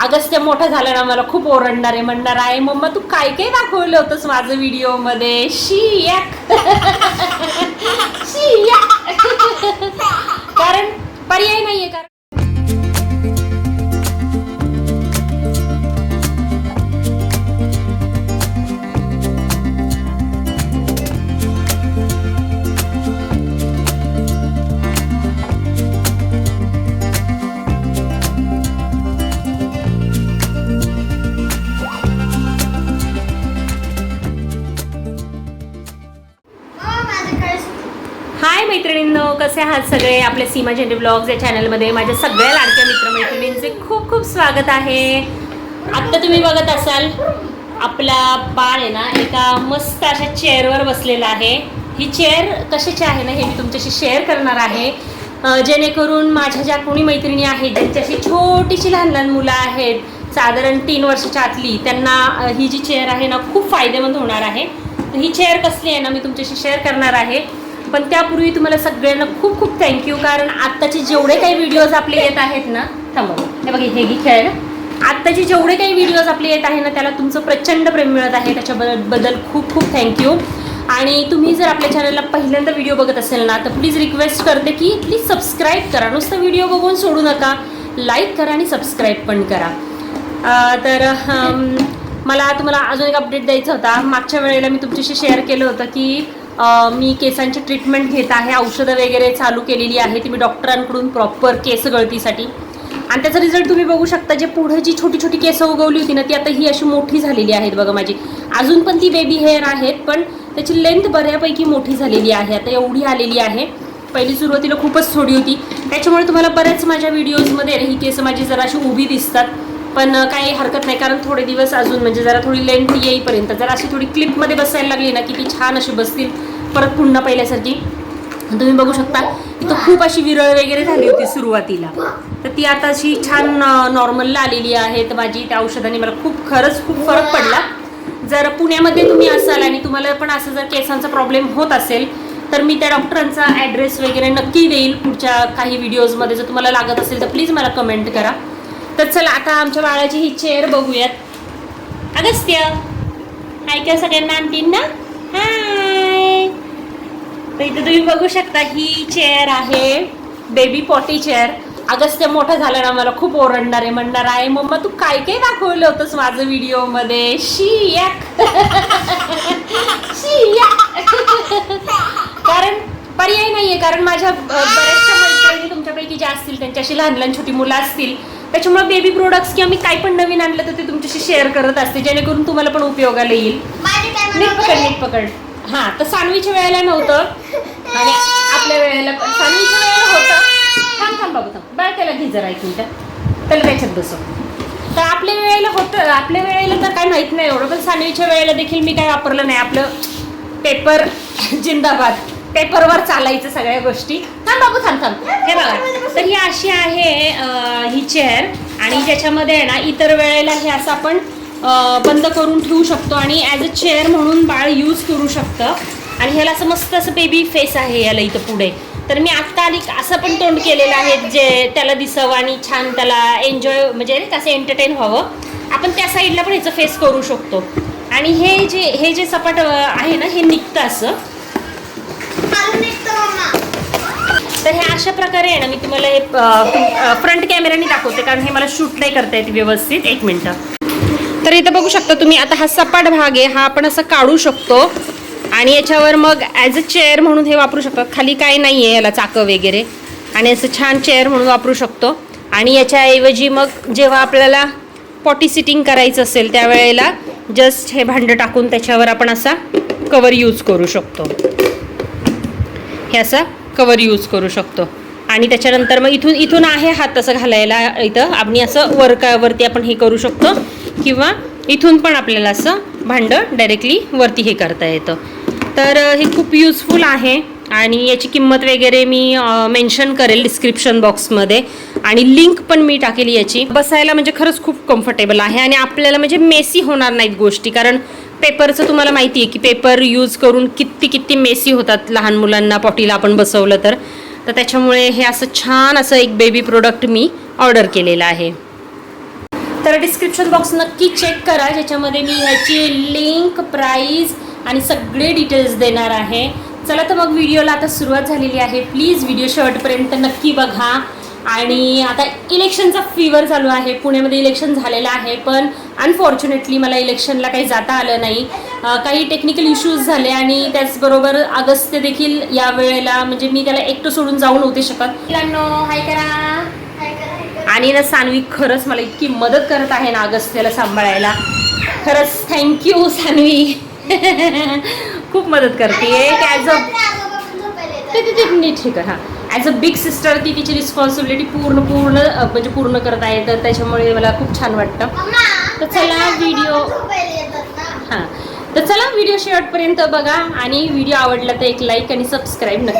अगस्त्य मोठा झाला ना मला खूप ओरडणार आहे म्हणणार आहे मम्मा तू काय काय दाखवलं होतंस माझं व्हिडिओमध्ये? शियाक कारण पर्याय नाहीये कारण हाय मैत्रिणींनो. कसे आहात सगळे? आपल्या सीमा झेंडे ब्लॉग्स या चॅनलमध्ये माझ्या सगळ्या लाडक्या मित्रमैत्रिणींचे खूप खूप स्वागत आहे. आत्ता तुम्ही बघत असाल आपला बाळ आहे ना एका मस्त अशा चेअरवर बसलेला आहे. ही चेअर कशाची आहे ना हे मी तुमच्याशी शेअर करणार आहे. जेणेकरून माझ्या ज्या कोणी मैत्रिणी आहेत ज्यांच्याशी छोटीशी लहान लहान मुलं आहेत साधारण तीन वर्षाच्या आतली त्यांना ही जी चेअर आहे ना खूप फायदेमंद होणार आहे. ही चेअर कसली आहे ना मी तुमच्याशी शेअर करणार आहे. पण त्यापूर्वी तुम्हाला सगळ्यांना खूप खूप थँक्यू कारण आत्ताचे जेवढे काही व्हिडिओज आपले येत आहेत ना थांबव हे बघा हे घे खेळ आत्ताचे जेवढे काही व्हिडिओज आपले येत आहे ना त्याला तुमचं प्रचंड प्रेम मिळत आहे. त्याच्याबद्दल खूप खूप थँक्यू आणि तुम्ही जर आपल्या चॅनलला पहिल्यांदा व्हिडिओ बघत असेल ना तर प्लीज रिक्वेस्ट करते की प्लीज सबस्क्राईब करा. नुसतं व्हिडिओ बघून सोडू नका. लाईक करा आणि सबस्क्राईब पण करा. तर मला तुम्हाला अजून एक अपडेट द्यायचा होता. मागच्या वेळेला मी तुमच्याशी शेअर केलं होतं की मी केसांची ट्रीटमेंट घेत आहे औषधं वगैरे चालू केलेली आहे ती मी डॉक्टरांकडून प्रॉपर केस गळतीसाठी. आणि त्याचा रिझल्ट तुम्ही बघू शकता जे पुढे जी छोटी छोटी केसं उगवली होती ना ती आता ही अशी मोठी झालेली आहेत बघा माझी. अजून पण ती बेबी हेअर आहेत पण त्याची लेंथ बऱ्यापैकी मोठी झालेली आहे. आता एवढी आलेली आहे. पहिली सुरुवातीला खूपच थोडी होती. त्याच्यामुळे तुम्हाला बऱ्याच माझ्या व्हिडिओजमध्ये ही केस माझी जराशी उभी दिसतात. पण काही हरकत नाही. कारण थोडे दिवस अजून म्हणजे जरा थोडी लेंथ येईपर्यंत. जर अशी थोडी क्लिपमध्ये बसायला लागली ना की ती छान अशी बसतील परत पुन्हा पहिल्यासारखी तुम्ही बघू शकता इथं खूप अशी विरळ वगैरे झाली होती सुरुवातीला. तर ती आता अशी छान नॉर्मलला आलेली आहे. तर माझी त्या औषधाने मला खूप खरंच खूप फरक पडला. जर पुण्यामध्ये तुम्ही असाल आणि तुम्हाला पण असं जर केसांचा प्रॉब्लेम होत असेल तर मी त्या डॉक्टरांचा ॲड्रेस वगैरे नक्की देईल पुढच्या काही व्हिडिओजमध्ये जर तुम्हाला लागत असेल तर प्लीज मला कमेंट करा. तर चला आता आमच्या बाळाची ही चेअर बघूयात. अगस्त्य हाय का सगळ्यांना? आणतीन ना हाय तर इथं तुम्ही बघू शकता ही चेअर आहे बेबी पॉटी चेअर अगस्त्य मोठा झाला ना मला खूप ओरडणार आहे म्हणणार आहे मम्मा तू काय काय दाखवलं होतंस माझं व्हिडिओमध्ये? शियाक शियाक कारण पर्याय नाहीये कारण माझ्या बऱ्याचशा मैत्रिणी तुमच्यापैकी ज्या असतील त्यांच्याशी लहान लहान छोटी मुलं असतील त्याच्यामुळे बेबी प्रोडक्ट्स किंवा मी काही पण नवीन आणलं तर ते तुमच्याशी शेअर करत असते जेणेकरून तुम्हाला पण उपयोगाला येईल. नीट पकड नीट पकड. हा तर सानवीच्या वेळेला नव्हतं. आणि आपल्या वेळेला पण- सानवीच्या वेळेला होतं. थांब थांब बाबू थांब. बाळ त्याला घे जरा एक मिनिटं. त्याला त्याच्यात बसव. तर आपल्या वेळेला होतं आपल्या वेळेला तर काय माहीत नाही एवढं पण सानवीच्या वेळेला देखील मी काय वापरलं नाही. आपलं पेपर जिंदाबाद. पेपरवर चालायचं सगळ्या गोष्टी. थांब बाबू थांब थांब. हे बघा. तर ही अशी आहे अं, ही चेअर आणि ज्याच्यामध्ये आहे ना इतर वेळेला हे असं आपण अं, बंद करून ठेवू शकतो आणि ॲज अ चेअर म्हणून बाळ यूज करू शकतं. आणि ह्याला असं मस्त असं बेबी फेस आहे याला इथं पुढे. तर मी आत्ता आधी असं पण तोंड केलेलं आहे जे त्याला दिसावं आणि छान त्याला एन्जॉय म्हणजे नाही का असं एंटरटेन व्हावं. आपण त्या साईडला पण ह्याचं फेस करू शकतो. आणि हे जे हे जे सपाट अं, आहे ना हे निघतं असं. तर हे अशा प्रकारे आहे ना मी तुम्हाला हे फ्रंट कॅमेऱ्याने दाखवते कारण हे मला शूट नाही करता येत व्यवस्थित. एक मिनटं. तर इथं बघू शकता तुम्ही आता हा सपाट भाग आहे हा आपण असं काढू शकतो. आणि याच्यावर मग ॲज अ चेअर म्हणून हे वापरू शकतात खाली काय नाही आहे याला चाकं वगैरे. आणि असं छान चेअर म्हणून वापरू शकतो. आणि याच्याऐवजी मग जेव्हा आपल्याला पॉटी सिटिंग करायचं असेल त्यावेळेला जस्ट हे भांडं टाकून त्याच्यावर आपण असा कवर यूज करू शकतो. हे असं कवर यूज करू शकतो. आणि त्याच्यानंतर मग इथून इथून आहे हात असं घालायला इथं. आपण असं वरकावरती आपण हे करू शकतो. किंवा इथून पण आपल्याला असं भांडं डायरेक्टली वरती हे करता येतं. तर हे खूप युजफुल आहे. आणि याची किंमत वगैरे मी मेन्शन करेल डिस्क्रिप्शन बॉक्समध्ये आणि लिंक पण मी टाकेल याची. बसायला म्हणजे खरंच खूप कम्फर्टेबल आहे. आणि आपल्याला म्हणजे मेसी होणार नाहीत गोष्टी. कारण पेपरचं तुम्हाला माहिती आहे की पेपर यूज करून किती किती मेसी होतात लहान मुलांना पॉटीला आपण बसवलं तर. तर त्याच्यामुळे हे असं छान असं एक बेबी प्रोडक्ट मी ऑर्डर केलेलं आहे. तर डिस्क्रिप्शन बॉक्स नक्की चेक करा ज्याच्यामध्ये मी ह्याची लिंक प्राईज आणि सगळे डिटेल्स देणार आहे. चला तर मग व्हिडिओला आता सुरुवात झालेली आहे. प्लीज व्हिडिओ शेवटपर्यंत नक्की बघा. आणि आता इलेक्शनचा फीवर चालू आहे. पुण्यामध्ये इलेक्शन झालेलं आहे पण अनफॉर्च्युनेटली मला इलेक्शनला काही जाता आलं नाही. काही टेक्निकल इश्यूज झाले आणि त्याचबरोबर अगस्त्य देखील या वेळेला म्हणजे मी त्याला एकटं सोडून जाऊ नव्हते शकत. मुलांनो हाय करा. आणि ना सान्वी खरंच मला इतकी मदत करत आहे ना अगस्त्याला सांभाळायला. खरंच थँक्यू सान्वी. खूप मदत करते. ॲज अ ते ते- ते नीट हे कर हां. ॲज अ बिग सिस्टर ती तिची रिस्पॉन्सिबिलिटी पूर्ण पूर्ण म्हणजे पूर्ण करत आहे. तर त्याच्यामुळे मला खूप छान वाटतं. तर चला व्हिडिओ हां. तर चला व्हिडिओ शेवटपर्यंत बघा. आणि व्हिडिओ आवडला तर एक लाईक आणि सबस्क्राईब नक्की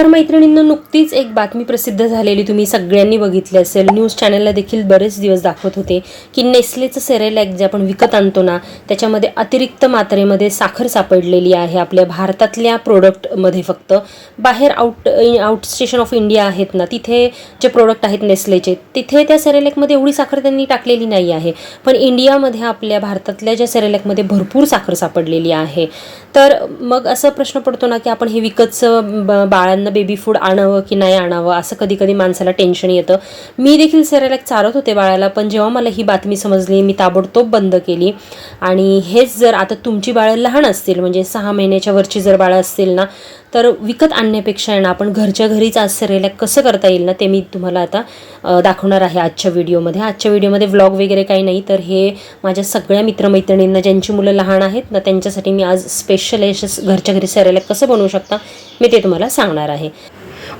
तर मैत्रिणींना नुकतीच एक बातमी प्रसिद्ध झालेली तुम्ही सगळ्यांनी बघितली असेल. न्यूज चॅनलला देखील बरेच दिवस दाखवत होते की नेस्लेचं सेरेलॅक जे आपण विकत आणतो ना त्याच्यामध्ये अतिरिक्त मात्रेमध्ये साखर सापडलेली आहे आपल्या भारतातल्या प्रोडक्टमध्ये फक्त. बाहेर out out station of India आहेत ना तिथे जे प्रोडक्ट आहेत नेस्लेचे तिथे त्या सेरेलॅकमध्ये एवढी साखर त्यांनी टाकलेली नाही आहे. पण इंडियामध्ये आपल्या भारतातल्या ज्या सेरेलॅकमध्ये भरपूर साखर सापडलेली आहे. तर मग असं प्रश्न पडतो ना की आपण हे विकतचं ब- बाळांना बेबी फूड आणावं की नाही आणावं असं कधी कधी माणसाला टेन्शन येतं. मी देखील सेरेलॅक चारत होते बाळाला पण जेव्हा मला ही बातमी समजली मी ताबडतोब बंद केली. आणि हेच जर आता तुमची बाळं लहान असतील म्हणजे सहा महिन्याच्या वरची जर बाळं असतील ना तर विकत आणण्यापेक्षा आहे ना आपण घरच्या घरीच आज सेरेलॅक कसं करता येईल ना ते मी तुम्हाला आता दाखवणार आहे आजच्या व्हिडिओमध्ये आजच्या व्हिडिओमध्ये व्लॉग वगैरे काही नाही तर हे माझ्या सगळ्या मित्रमैत्रिणींना ज्यांची मुलं लहान आहेत ना त्यांच्यासाठी मी आज स्पेशल असे घरच्या घरी सरेला कसं बनवू शकता मी ते तुम्हाला सांगणार आहे.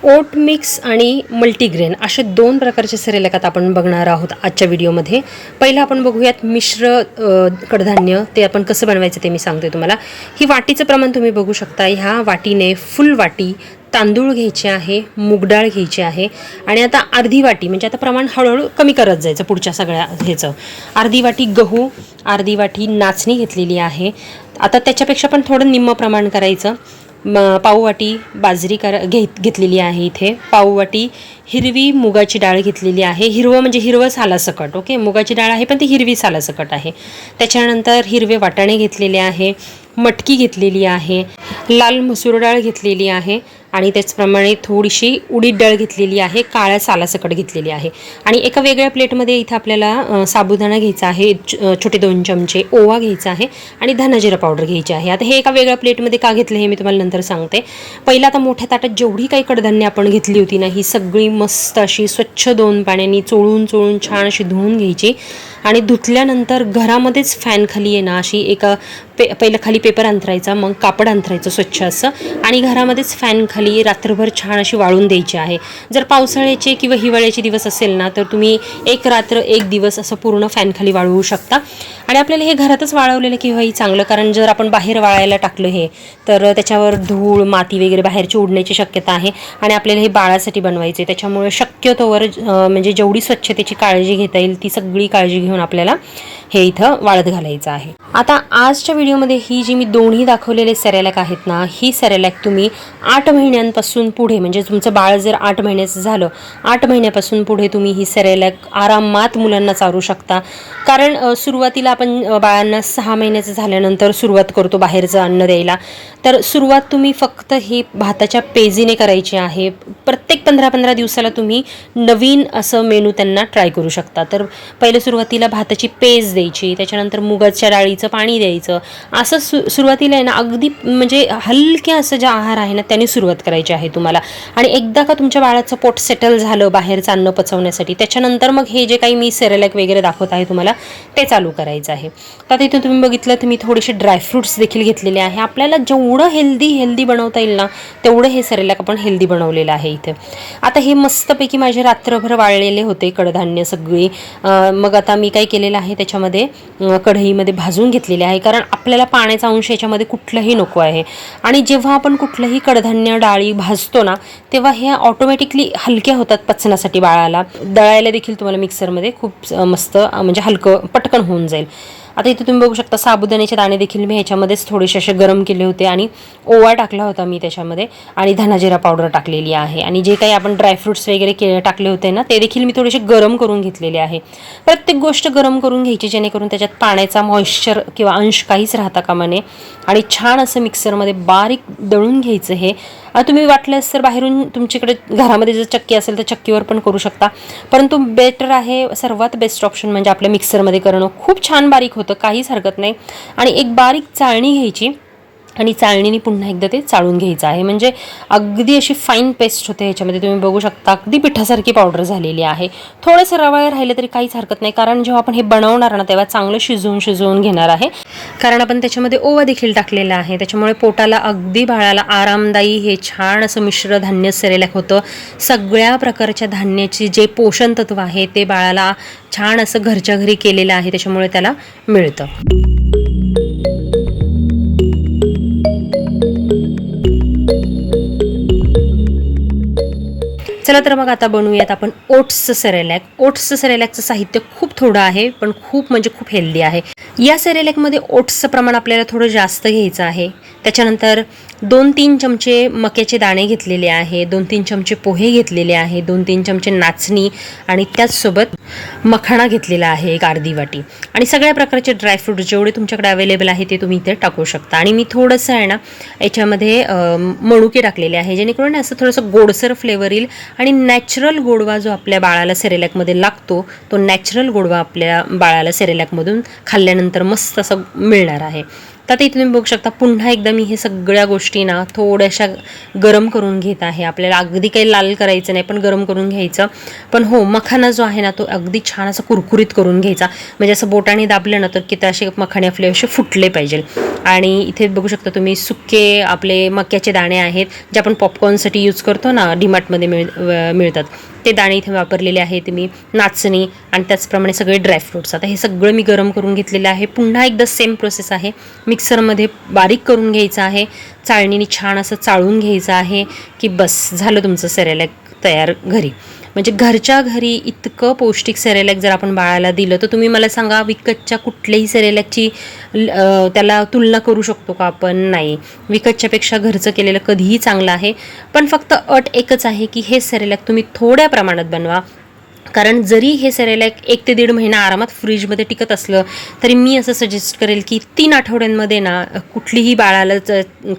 ओट मिक्स आणि मल्टीग्रेन असे दोन प्रकारचे सेरेलॅक आपण बघणार आहोत आजच्या व्हिडिओमध्ये. पहिलं आपण बघूयात मिश्र कडधान्य ते आपण कसं बनवायचं ते मी सांगते तुम्हाला. ही वाटीचं प्रमाण तुम्ही बघू शकता. ह्या वाटीने फुल वाटी तांदूळ घ्यायचे आहे मूगडाळ घ्यायची आहे आणि आता अर्धी वाटी म्हणजे आता प्रमाण हळूहळू कमी करत जायचं पुढच्या सगळ्या ह्याचं. अर्धी वाटी गहू अर्धी वाटी नाचणी घेतलेली आहे. आता त्याच्यापेक्षा पण थोडं निम्म प्रमाण करायचं. म पाववाटी बाजरी कर घेत घेतलेली आहे इथे. पाववाटी हिरवी मुगाची डाळ घेतलेली आहे. हिरवं म्हणजे हिरवं सालासकट ओके? मुगाची डाळ आहे पण ती हिरवी सालासकट आहे. त्याच्यानंतर हिरवे वाटाणे घेतलेले आहे मटकी घेतलेली आहे लाल मसूर डाळ घेतलेली आहे आणि त्याचप्रमाणे थोडीशी उडीद डाळ घेतलेली आहे काळ्या सालासकट घेतलेली आहे. आणि एका वेगळ्या प्लेटमध्ये इथं आपल्याला साबुदाणा घ्यायचा आहे छोटे दोन चमचे ओवा घ्यायचा आहे आणि धनाजिरा पावडर घ्यायची आहे. आता हे एका वेगळ्या प्लेटमध्ये का घेतलं हे मी तुम्हाला नंतर सांगते. पहिला आता मोठ्या ताटात जेवढी काही कडधान्य आपण घेतली होती ना ही सगळी मस्त अशी स्वच्छ दोन पाण्याने चोळून चोळून छान अशी धुवून घ्यायची. आणि धुतल्यानंतर घरामध्येच फॅन खाली ना अशी एका पे पहिलं खाली पेपर अंथरायचा मग कापड अंथरायचं स्वच्छ असं. आणि घरामध्येच फॅन खाली रात्रभर छान अशी वाळून द्यायची आहे. जर पावसाळ्याचे किंवा हिवाळ्याचे दिवस असेल ना तर तुम्ही एक रात्र एक दिवस असं पूर्ण फॅनखाली वाळवू शकता. आणि आपल्याला हे घरातच वाळवलेलं केव्हाही चांगलं कारण जर आपण बाहेर वाळायला टाकलं हे तर त्याच्यावर धूळ माती वगैरे बाहेरची उडण्याची शक्यता आहे आणि आपल्याला हे बाळासाठी बनवायचे त्याच्यामुळे शक्यतोवर म्हणजे जेवढी स्वच्छतेची काळजी घेता येईल ती सगळी काळजी घेऊन आपल्याला हे इथं वाळत घालायचं आहे. आता आजच्या व्हिडिओमध्ये ही जी मी दोन्ही दाखवलेले सेरेलॅक आहेत ना ही सेरेलॅक तुम्ही आठ महिन्यांपासून पुढे म्हणजे तुमचं बाळ जर आठ महिन्याचं झालं आठ महिन्यापासून पुढे तुम्ही ही सेरेलॅक आरामात मुलांना चारू शकता. कारण सुरुवातीला आपण बाळांना सहा महिन्याचं झाल्यानंतर सुरुवात करतो बाहेरचं अन्न द्यायला. तर सुरुवात तुम्ही फक्त हे भाताच्या पेजीने करायची आहे. प्रत्येक पंधरा पंधरा दिवसाला तुम्ही नवीन असं मेनू त्यांना ट्राय करू शकता. तर पहिलं सुरुवातीला भाताची पेज द्यायची त्याच्यानंतर मुगाच्या डाळीचं पाणी द्यायचं. असं सु सुरुवातीला आहे ना अगदी म्हणजे हलक्या असं जे आहार आहे ना त्याने सुरुवात करायची आहे तुम्हाला. आणि एकदा का तुमच्या बाळाचं पोट सेटल झालं बाहेरचं अन्न पचवण्यासाठी त्याच्यानंतर मग हे जे काही मी सेरेलॅक वगैरे दाखवत आहे तुम्हाला ते चालू करायचं आहे. तर आता तुम्ही बघितलं तर मी थोडेसे ड्रायफ्रुट्स देखील घेतलेले आहे. आपल्याला जेवढं हेल्दी हेल्दी बनवता येईल ना तेवढं हे सेरेलॅक आपण हेल्दी बनवलेलं आहे इथे. आता हे मस्तपैकी माझे रात्रभर वाळलेले होते कडधान्य सगळी. मग आता मी काय केलेलं आहे त्याच्यामध्ये याच्यामध्ये कढईमध्ये भाजून घेतलेले आहे. कारण आपल्याला पाण्याचा अंश याच्यामध्ये कुठलंही नको आहे. आणि जेव्हा आपण कुठलंही कडधान्य डाळी भाजतो ना तेव्हा हे ऑटोमॅटिकली हलक्या होतात पचनासाठी बाळाला. दळायला देखील तुम्हाला मिक्सरमध्ये खूप मस्त म्हणजे हलकं पटकन होऊन जाईल. आता इथे तुम्ही बघू शकता साबुदाण्याचे दाणे देखील मी ह्याच्यामध्येच थोडेसे असे गरम केले होते आणि ओवा टाकला होता मी त्याच्यामध्ये आणि धनाजिरा पावडर टाकलेली आहे. आणि जे काही आपण ड्रायफ्रुट्स वगैरे के टाकले होते ना ते देखील मी थोडेसे गरम करून घेतलेले आहे. प्रत्येक गोष्ट गरम करून घ्यायची जेणेकरून त्याच्यात पाण्याचा मॉइश्चर किंवा अंश काहीच राहता कामा नये. आणि छान असं मिक्सरमध्ये बारीक दळून घ्यायचं हे. तुम्ही वाटल्यास तर बाहेरून तुमच्याकडे घरामध्ये जर चक्की असेल तर चक्कीवर पण करू शकता. परंतु बेटर आहे सर्वात बेस्ट ऑप्शन म्हणजे आपल्या मिक्सरमध्ये करणं. खूप छान बारीक होतं. होतं काहीच हरकत नाही. आणि एक बारीक चाळणी घ्यायची. आणि चाळणीने पुन्हा एकदा ते चाळून घ्यायचं आहे. म्हणजे अगदी अशी फाईन पेस्ट होते ह्याच्यामध्ये. तुम्ही बघू शकता अगदी पिठासारखी पावडर झालेली आहे. थोडंसं रवाळ राहिलं तरी काहीच हरकत नाही. कारण जेव्हा आपण हे बनवणार ना तेव्हा चांगलं शिजवून शिजवून घेणार आहे. कारण आपण त्याच्यामध्ये ओवा देखील टाकलेला आहे. त्याच्यामुळे पोटाला अगदी बाळाला आरामदायी हे छान असं मिश्र धान्य सेरेलॅक होतं. सगळ्या प्रकारच्या धान्याची जे पोषण तत्व आहे ते बाळाला छान असं घरच्या घरी केलेलं आहे. त्याच्यामुळे त्याला मिळतं. चला तर मग आता बनवूयात आपण ओट्सचं सेरेलॅक. ओट्सचं सेरेलॅकचं साहित्य खूप थोडं आहे पण खूप म्हणजे खूप हेल्दी आहे. या सेरेलॅकमध्ये ओट्सचं प्रमाण आपल्याला थोडं जास्त घ्यायचं आहे. त्याच्यानंतर दोन तीन चमचे मक्याचे दाणे घेतलेले आहे दोन तीन चमचे पोहे घेतलेले आहे दोन तीन चमचे नाचणी आणि त्याचसोबत मखाणा घेतलेला आहे एक अर्धी वाटी. आणि सगळ्या प्रकारचे ड्रायफ्रूट जेवढे तुमच्याकडे अवेलेबल आहे ते तुम्ही इथे टाकू शकता. आणि मी थोडंसं आहे ना याच्यामध्ये मणुके टाकलेले आहे जेणेकरून असं थोडंसं गोडसर फ्लेवर येईल आणि नॅचरल गोडवा जो आपल्या बाळाला सेरेलॅकमध्ये लागतो तो नॅचरल गोडवा आपल्या बाळाला सेरेलॅकमधून खाल्ल्यानंतर मस्त असं मिळणार आहे. तर आता इथे तुम्ही बघू शकता पुन्हा एकदा मी हे सगळ्या गोष्टी ना थोड्याशा गरम करून घेत आहे. आपल्याला अगदी काही लाल करायचं नाही पण गरम करून घ्यायचं. पण हो मखाना जो आहे ना तो अगदी छान असं कुरकुरीत करून घ्यायचा. म्हणजे असं बोटाने दाबलं ना तर की असे मखाने आपले असे फुटले पाहिजे. आणि इथे बघू शकता तुम्ही सुके आपले मक्याचे दाणे आहेत जे आपण पॉपकॉर्नसाठी यूज करतो ना डीमार्टमध्ये मिळ मिळतात. ते दाणे इथे वापरलेले आहेत मी नाचणी आणि त्याचप्रमाणे सगळे ड्रायफ्रुट्स आता हे सगळं मी गरम करून घेतलेलं आहे. पुन्हा एकदा सेम प्रोसेस आहे. मिक्सरमध्ये बारीक करून घ्यायचं आहे. चाळणीने छान असं चाळून घ्यायचं आहे की बस झालं तुमचं सेरेलॅक तयार घरी. म्हणजे घरच्या घरी इतकं पौष्टिक सेरेलॅक जर आपण बाळाला दिलं तर तुम्ही मला सांगा विकतच्या कुठल्याही सेरेलॅकची त्याला तुलना करू शकतो का आपण? नाही. विकतच्यापेक्षा घरचं केलेलं कधीही चांगलं आहे. पण फक्त अट एकच आहे की हे सेरेलॅक तुम्ही थोड्या प्रमाणात बनवा. कारण जरी हे सेरेलॅक एक ते दीड महिना आरामात फ्रीजमध्ये टिकत असलं तरी मी असं सजेस्ट करेल की तीन आठवड्यांमध्ये ना कुठलीही बाळाला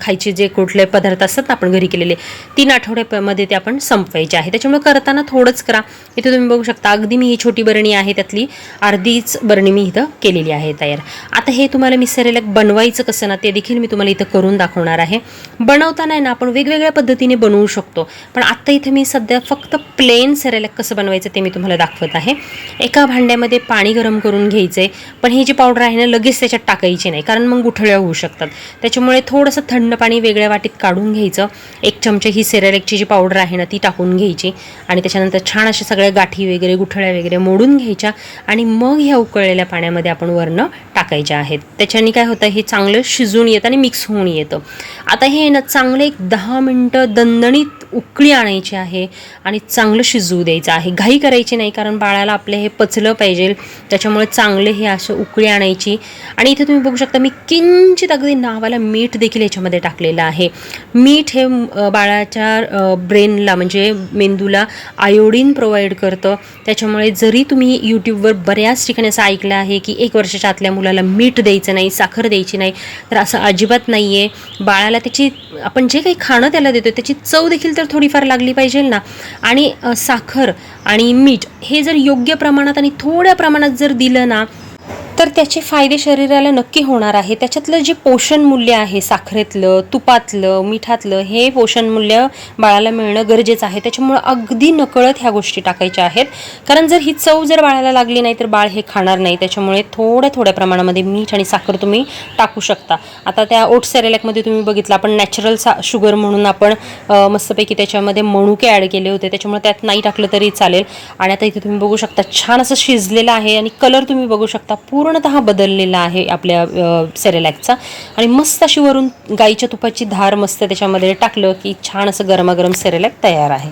खायचे जे कुठले पदार्थ असतात ना आपण घरी केलेले तीन आठवड्यामध्ये ते आपण संपवायचे आहे. त्याच्यामुळे करताना थोडंच करा. इथे तुम्ही बघू शकता अगदी मी ही छोटी बरणी आहे त्यातली अर्धीच बरणी मी इथं केलेली आहे तयार. आता हे तुम्हाला मी सेरेलॅक बनवायचं कसं ना ते देखील मी तुम्हाला इथं करून दाखवणार आहे. बनवताना आहे ना आपण वेगवेगळ्या पद्धतीने बनवू शकतो. पण आत्ता इथे मी सध्या फक्त प्लेन सेरेलॅक कसं बनवायचं ते मी तुम्हाला दाखवत आहे. एका भांड्यामध्ये पाणी गरम करून घ्यायचं आहे पण ही जी पावडर आहे ना लगेच त्याच्यात टाकायची नाही कारण मग गुठळ्या होऊ शकतात. त्याच्यामुळे थोडंसं थंड पाणी वेगळ्या वाटीत काढून घ्यायचं. एक चमचे ही सेरेलेकची जी पावडर आहे ना ती टाकून घ्यायची. आणि त्याच्यानंतर छान अशा सगळ्या गाठी वगैरे गुठळ्या वगैरे मोडून घ्यायच्या. आणि मग ह्या उकळलेल्या पाण्यामध्ये आपण वरणं टाकायच्या आहेत. त्याच्याने काय होतं हे चांगलं शिजून येतं आणि मिक्स होऊन येतं. आता हे ना चांगलं एक दहा मिनटं दणदणीत उकळी आणायची आहे आणि चांगलं शिजवू द्यायचं आहे. घाई करायची नाही कारण बाळाला आपलं हे पचलं पाहिजे. त्याच्यामुळे चांगले हे असं उकळी आणायची. आणि इथे तुम्ही बघू शकता मी किंचित अगदी नावाला मीठ देखील याच्यामध्ये टाकलेलं आहे. मीठ हे बाळाच्या ब्रेनला म्हणजे मेंदूला आयोडीन प्रोव्हाइड करतं. त्याच्यामुळे जरी तुम्ही यूट्यूबवर बऱ्याच ठिकाणी असं ऐकलं आहे की एक वर्षाच्या आतल्या मुलाला मीठ द्यायचं नाही साखर द्यायची नाही तर असं अजिबात नाही आहे बाळाला त्याची आपण जे काही खाणं त्याला देतो त्याची चव देखील तर थोडीफार लागली पाहिजे ना. आणि साखर आणि मीठ हे जर योग्य प्रमाणात आणि थोड्या प्रमाणात जर दिलं ना तर त्याचे फायदे शरीराला नक्की होणार आहे. त्याच्यातलं जे पोषण मूल्य आहे साखरेतलं तुपातलं मिठातलं हे पोषण मूल्य बाळाला मिळणं गरजेचं आहे. त्याच्यामुळं अगदी नकळत ह्या गोष्टी टाकायच्या आहेत. कारण जर ही चव जर बाळाला लागली नाही तर बाळ हे खाणार नाही. त्याच्यामुळे थोड्या थोड्या प्रमाणामध्ये मीठ आणि साखर तुम्ही टाकू शकता. आता त्या ओट सेरेलॅकमध्ये तुम्ही बघितलं आपण नॅचरल सा शुगर म्हणून आपण मस्तपैकी त्याच्यामध्ये मणुके ॲड केले होते. त्याच्यामुळे त्यात नाही टाकलं तरी चालेल. आणि आता इथे तुम्ही बघू शकता छान असं शिजलेलं आहे आणि कलर तुम्ही बघू शकता. पूर्ण पूर्णतः बदललेला आहे आपल्या सेरेलॅकचा आणि मस्त अशी वरून गाईच्या तुपाची धार मस्त त्याच्यामध्ये टाकलं की छान असं गरमागरम सेरेलॅक तयार आहे.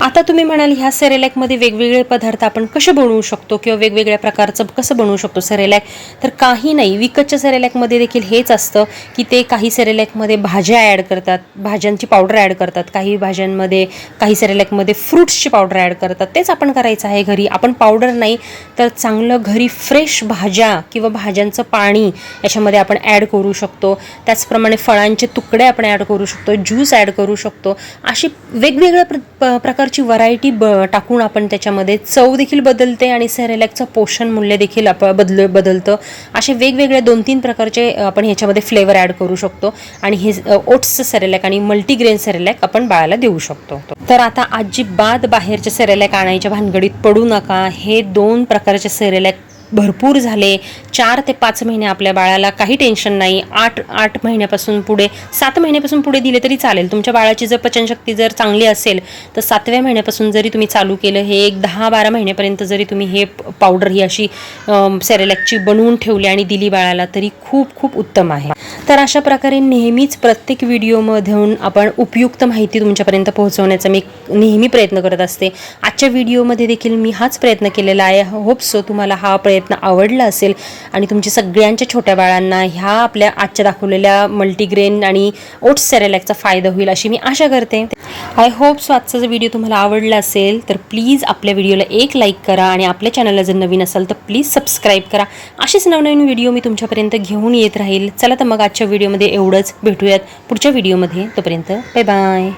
आता तुम्ही म्हणाल ह्या सेरेलॅकमध्ये वेगवेगळे पदार्थ आपण कसे बनवू शकतो किंवा वेगवेगळ्या प्रकारचं कसं बनवू शकतो सेरेलॅक तर काही नाही. विकतच्या सेरेलॅकमध्ये देखील हेच असतं की ते काही सेरेलॅकमध्ये भाज्या ॲड करतात भाज्यांची पावडर ॲड करतात. काही भाज्यांमध्ये काही सेरेलॅकमध्ये फ्रुट्सची पावडर ॲड करतात. तेच आपण करायचं आहे घरी. आपण पावडर नाही तर चांगलं घरी फ्रेश भाज्या किंवा भाज्यांचं पाणी याच्यामध्ये आपण ॲड करू शकतो. त्याचप्रमाणे फळांचे तुकडे आपण ॲड करू शकतो ज्यूस ॲड करू शकतो. अशी वेगवेगळ्या प्र प्रकार प्रकारची व्हरायटी ब टाकून आपण त्याच्यामध्ये चव देखील बदलते आणि सेरेलॅकचं पोषण मूल्य देखील आप बदल बदलतं. असे वेगवेगळे दोन तीन प्रकारचे आपण ह्याच्यामध्ये फ्लेवर ॲड करू शकतो. आणि हे ओट्सचं सेरेलॅक आणि मल्टीग्रेन सेरेलॅक आपण बाळाला देऊ शकतो. तर आता अजिबात बाहेरचे सेरेलॅक आणायच्या भानगडीत पडू नका. हे दोन प्रकारचे सेरेलॅक भरपूर झाले. चार ते पाच महिने आपल्या बाळाला काही टेन्शन नाही. आठ आठ महिन्यापासून पुढे सात महिन्यापासून पुढे दिले तरी चालेल. तुमच्या बाळाची जर पचनशक्ती जर चांगली असेल तर सातव्या महिन्यापासून जरी तुम्ही चालू केलं हे एक दहा बारा महिन्यापर्यंत जरी तुम्ही हे पावडर ही अशी सेरेलॅकची बनवून ठेवली आणि दिली बाळाला तरी खूप खूप उत्तम आहे. तर अशा प्रकारे नेहमीच प्रत्येक व्हिडिओमधून आपण उपयुक्त माहिती तुमच्यापर्यंत पोहोचवण्याचा मी नेहमी प्रयत्न करत असते. आजच्या व्हिडिओमध्ये देखील मी हाच प्रयत्न केलेला आहे. होप सो तुम्हाला हा प्रयत्न प्रयत्न आवडला असेल आणि तुमच्या सगळ्यांच्या छोट्या बाळांना ह्या आपल्या आजच्या दाखवलेल्या मल्टीग्रेन आणि ओट्स सेरेलॅकचा फायदा होईल अशी मी आशा करते. आय होप सो आजचा जर व्हिडिओ तुम्हाला आवडला असेल तर प्लीज आपल्या व्हिडिओला एक लाईक करा आणि आपल्या चॅनलला जर नवीन असाल तर प्लीज सबस्क्राईब करा. असेच नवनवीन व्हिडिओ मी तुमच्यापर्यंत घेऊन येत राहील. चला तर मग आजच्या व्हिडिओमध्ये एवढंच. भेटूयात पुढच्या व्हिडिओमध्ये तोपर्यंत बाय बाय